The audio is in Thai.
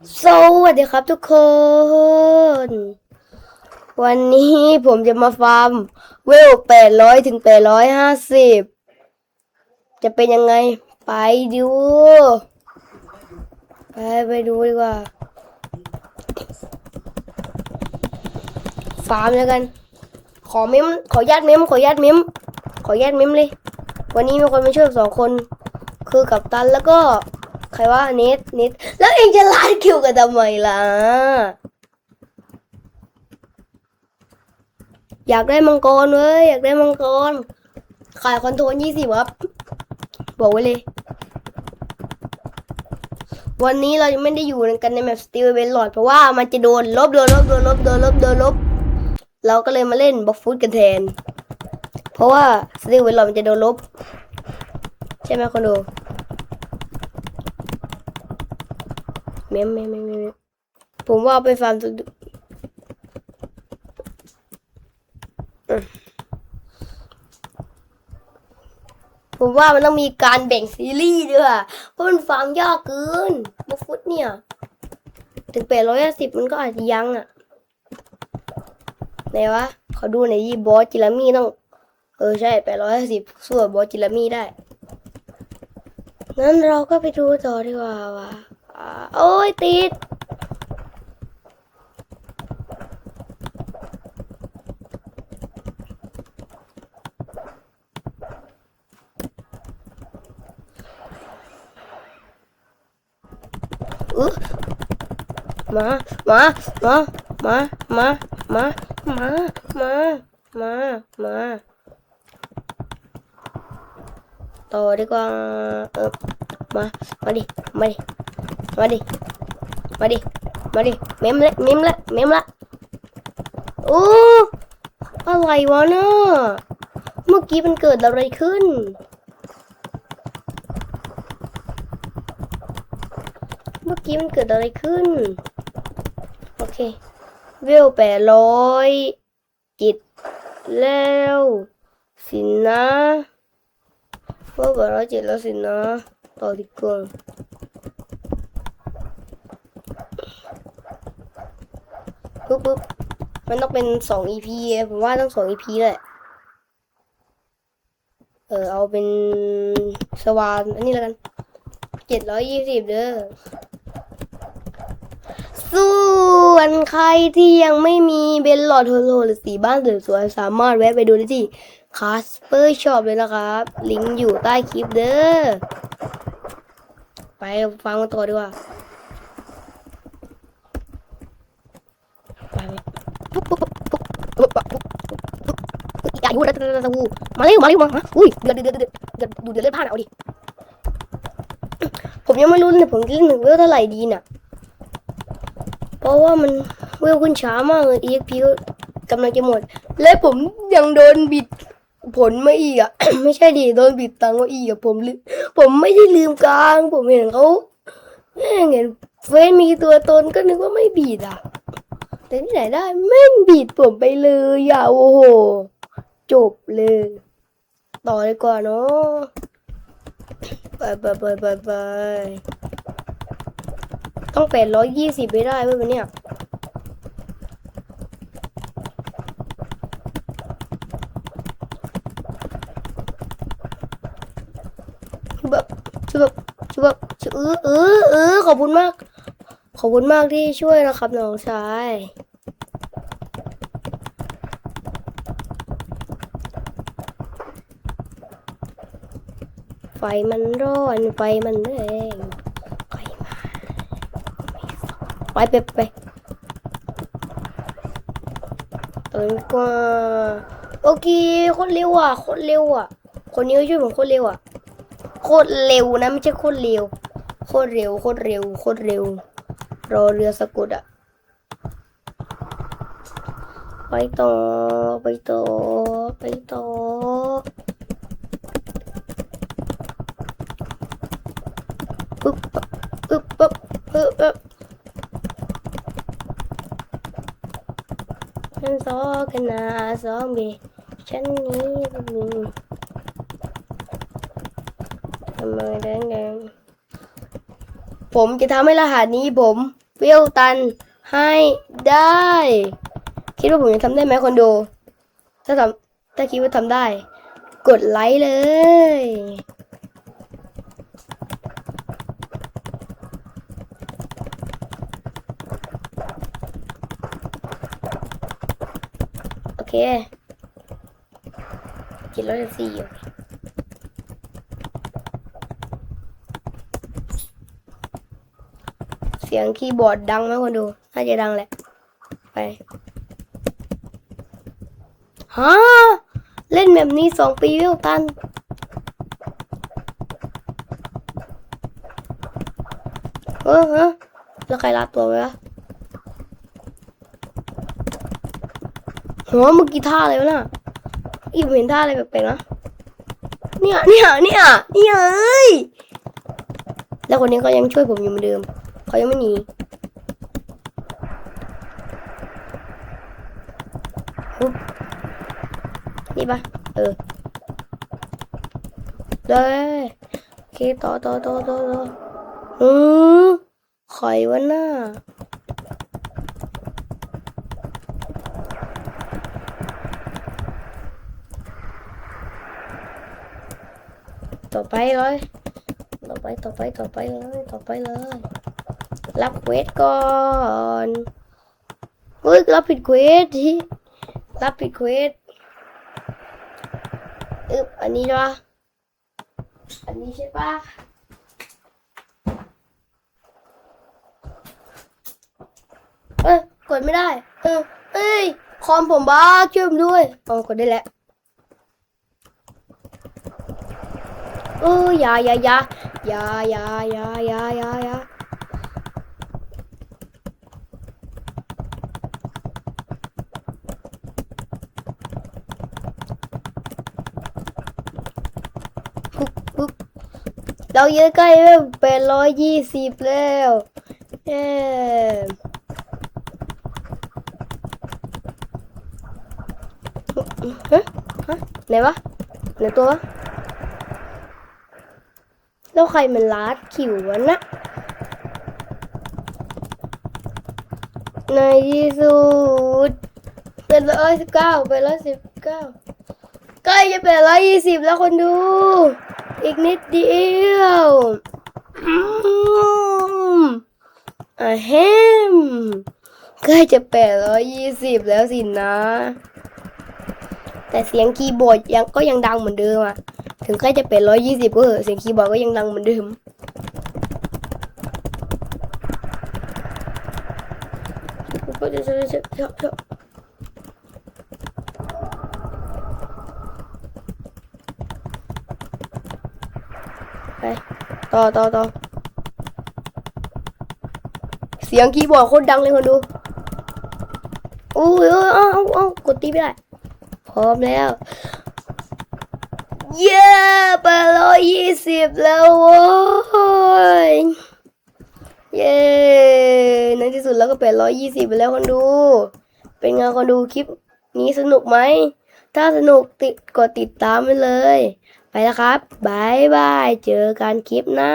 สวัสดีครับทุกคน วันนี้ผมจะมาฟาร์มเวลแปดร้อยถึงแปดร้อยห้าสิบจะเป็นยังไง ไปดู ไปไปดูดีกว่า ฟาร์มแล้วกัน ขอเมมขอญาตเมมขอญาตเมมขอญาตเมมเลย วันนี้มีคนมาช่วยสองคน คือกับตันแล้วก็ ใครว่านทเนทแล้วเองจะลาดคิวกันทำไมล่ะ อยากได้มังกรเว้ยอยากได้มังกร ขายคอนโทรลยี่สิบครับ บอกไว้เลย วันนี้เรายังไม่ได้อยู่กันในแมปสตีลเวนหลอดเพราะว่ามันจะโดนลบโดนลบโดนลบโดนลบโดนลบ เราก็เลยมาเล่นบล็อกฟุตกันแทน เพราะว่าสตีลเวนหลอดมันจะโดนลบ ใช่ไหมคนดู เมมเมมเมมเมมผมว่าไปฟาร์มตัวอืมผมว่ามันต้องมีการแบ่งซีรีส์ด้วยเพราะมันฟาร์มยากเกินบุฟุตเนี่ย ถึงแปดร้อยห้าสิบมันก็อาจจะยังอะไหนวะเขาดูหน่อยยี่บอสจิรามี่ต้อง เออใช่แปดร้อยห้าสิบสู้บอสจิรามี่ได้ งั้นเราก็ไปดูต่อดีกว่าวะอ่า โอ้ยติดมามา มา มา มา มา มา มา มา มา ต่อดีกว่า เออมา มาดิ มาดิ มาดิ มาดิ มาดิ เมมละเมมละเมมละโอ้อะไรวะเนาะเมื่อกี้มันเกิดอะไรขึ้น เมื่อกี้มันเกิดอะไรขึ้น โอเค เวลแปดร้อยจิตแล้วสินะเวลแปดร้อยจิตแล้วสินะต่อดีกว่า ปุ๊บปุ๊บมันต้องเป็นสอง EP อะผมว่าต้องสอง EP แหละ เออเอาเป็นสวานอันนี้แล้วกันเจ็ดร้อยยี่สิบเด้อ ส่วนใครที่ยังไม่มีเบนหลอดโฮโลหรือสีบ้านสวยๆสามารถแวะไปดูได้ที่คาสเปอร์ช็อปเลยนะครับ ลิงก์อยู่ใต้คลิปเด้อ ไปฟังกันต่อดีกว่า ไปปุ๊บปุ๊บปุ๊บปุ๊บปุ๊บปุ๊บปุ๊บ อย่าอยู่นะมาเร็วมาเร็วมาฮะอุ้ยเดือดเดือดเดือดเดือดดูเดือดเลือดพลาดเอาดิ ผมยังไม่รู้เลยผมจะเล่นหนึ่งเวลเท่าไหร่ดีน่ะ เพราะว่ามันเวลขึ้นช้ามากเลย EXP ก็กำลังจะหมด และผมยังโดนบิดผลมาอีกอะ ไม่ใช่ดิโดนบิดตังค์มาอีกอะผมลืมผมไม่ได้ลืมกลาง ผมเห็นเขาแม่งเห็นเฟซมีตัวตนก็นึกว่าไม่บิดอะ แต่ที่ไหนได้แม่งบิดผมไปเลยอะโอ้โห จบเลย ต่อดีกว่าเนาะไปไปไปไปไปต้องแปดร้อยยี่สิบไปได้เว้ยวันเนี้ยแบบช่ยแบช่วยแบช่วยเออเออเออขอบคุณมาก ขอบคุณมากที่ช่วยนะครับน้องชาย ไฟมันร้อนไฟมันแรงไฟมาไปไปไปตื่นกว่าโอเคโคตรเร็วอะโคตรเร็วอะ คนนี้ช่วยผมโคตรเร็วอะโคตรเร็วนะไม่ใช่โคตรเร็วโคตรเร็วโคตรเร็วโคตรเร็ว รอเรือสะกดอะไปต่อไปต่อไปต่อ ปึ๊บปึ๊บปึ๊บปึ๊บปึ๊บฉันสอกันนาสองเบฉันนี้ทำไมแดงแดงผมจะทำให้รหัสนี้ผมเปี้ยวตันให้ได้ คิดว่าผมจะทำได้ไหมคนดู ถ้าทำถ้าคิดว่าทำได้ กดไลค์เลย โอเคกินร้อยสี่อยู่เสียงคีย์บอร์ดดังไหมคนดู น่าจะดังแหละ ไปฮะเล่นแบบนี้สองปีเวลตันเออฮะแล้วใครรับตัวไว้วะ หัวเมื่อกี้ท่าอะไรวะน่ะอีผมเห็นท่าอะไรแปลกๆนะเนี่ยเนี่ยเนี่ยเนี่ยเอ้ยแล้วคนนี้ก็ยังช่วยผมอยู่เหมือนเดิมเขายังไม่หนีนี่ปะเออเลยโอเคต่อต่อต่อต่อต่ออือใครวะน่า ต่อไปเลย ต่อไปต่อไปต่อไปเลยต่อไปเลย รับเควสก่อนเฮ้ยรับผิดเควสที่รับผิดเควสอึบอันนี้ด้วยอันนี้ใช่ปะเอ้ยกดไม่ได้ เออเอ้ยคอมผมบ้าช่วยผมด้วยอ๋อกดได้แล้ว เอออย่าอย่าอย่าอย่าอย่าอย่าอย่าอย่าอย่าเราเยอะใกล้เริ่มเป็นร้อยยี่สิบแล้วเย้ฮะฮะไหนวะไหนตัววะ แล้วใครมันลาดขิววะนะในที่สุดเป็นร้อยสิบเก้าเป็นร้อยสิบเก้าใกล้จะเป็นร้อยยี่สิบแล้วคนดู อีกนิดเดียวอืมอะแฮมใกล้จะแปดร้อยยี่สิบแล้วสินะ แต่เสียงคีย์บอร์ดยังก็ยังดังเหมือนเดิมอะ ถึงใกล้จะเป็นร้อยยี่สิบก็เสียงคีย์บอร์ดก็ยังดังเหมือนเดิมก็จะจะจะจะจะไป ต่อต่อต่อเสียงคีย์บอร์ดโคตรดังเลยคนดู โอ้ยเอ้ยเอาเอาเอากดตีไม่ได้ พร้อมแล้ว เย้ไปร้อยยี่สิบแล้วโว้ยเย้ในที่สุดแล้วก็เป็นร้อยยี่สิบไปแล้วคนดู เป็นไงคนดูคลิปนี้สนุกไหม ถ้าสนุกติดกดติดตามไปเลย ไปแล้วครับบายบาย เจอกันคลิปหน้า